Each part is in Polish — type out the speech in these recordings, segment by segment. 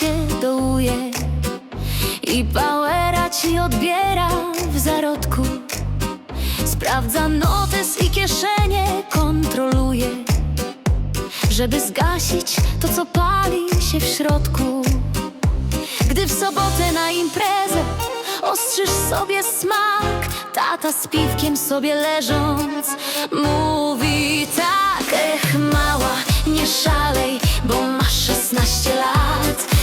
cię dołuje I powera ci odbiera w zarodku. Sprawdza notes i kieszenie kontroluje Żeby zgasić to, co pali się w środku. Gdy w sobotę na imprezę Ostrzysz sobie smak Tata z piwkiem sobie leżąc Mówi tak Ech mała, nie szalej Bo masz 16 lat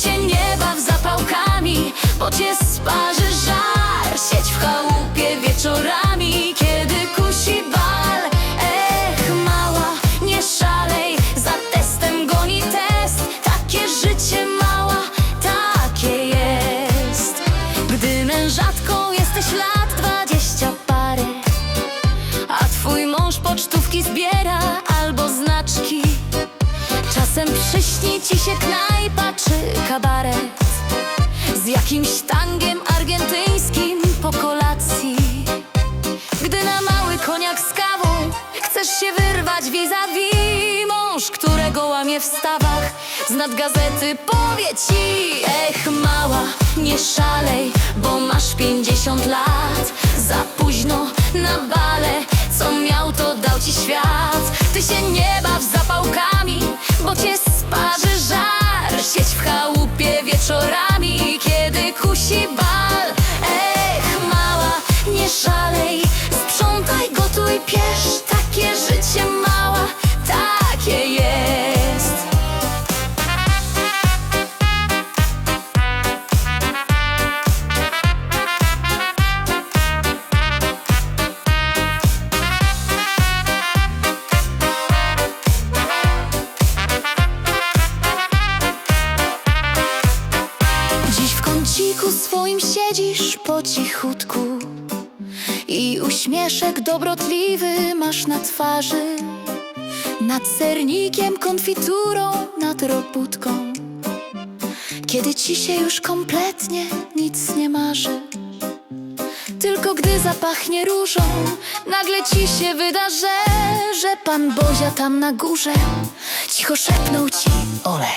się nie baw zapałkami Bo cię sparzy żar. Siedź w chałupie wieczorami Kiedy kusi bal. Ech mała, nie szalej Za testem goni test. Takie życie mała, takie jest. Gdy mężatką jesteś lat dwadzieścia parę A twój mąż pocztówki zbiera albo znaczki Czasem przyśni ci się knajpa jakimś tangiem argentyńskim po kolacji. Gdy na mały koniak z kawą Chcesz się wyrwać vis-a-vis Mąż, którego łamie w stawach Z nad gazety powie ci Ech mała, nie szalej Bo masz 50 lat. Za późno na bale Co miał to dał ci świat. Ty się nie baw zapałkami kąciku swoim siedzisz po cichutku I uśmieszek dobrotliwy masz na twarzy Nad sernikiem, konfiturą, nad robótką. Kiedy ci się już kompletnie nic nie marzy Tylko gdy zapachnie różą Nagle ci się wyda, że Że pan Bozia tam na górze Cicho szepnął ci ole.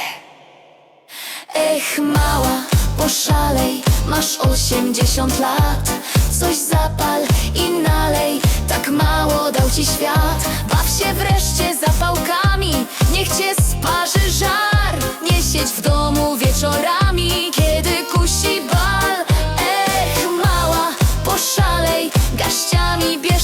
Ech mała, Poszalej, masz 80 lat. Coś zapal i nalej. Tak mało dał ci świat. Baw się wreszcie zapałkami Niech cię sparzy żar. Nie siedź w domu wieczorami. Kiedy kusi bal Ech, mała, poszalej. Gaściami bierz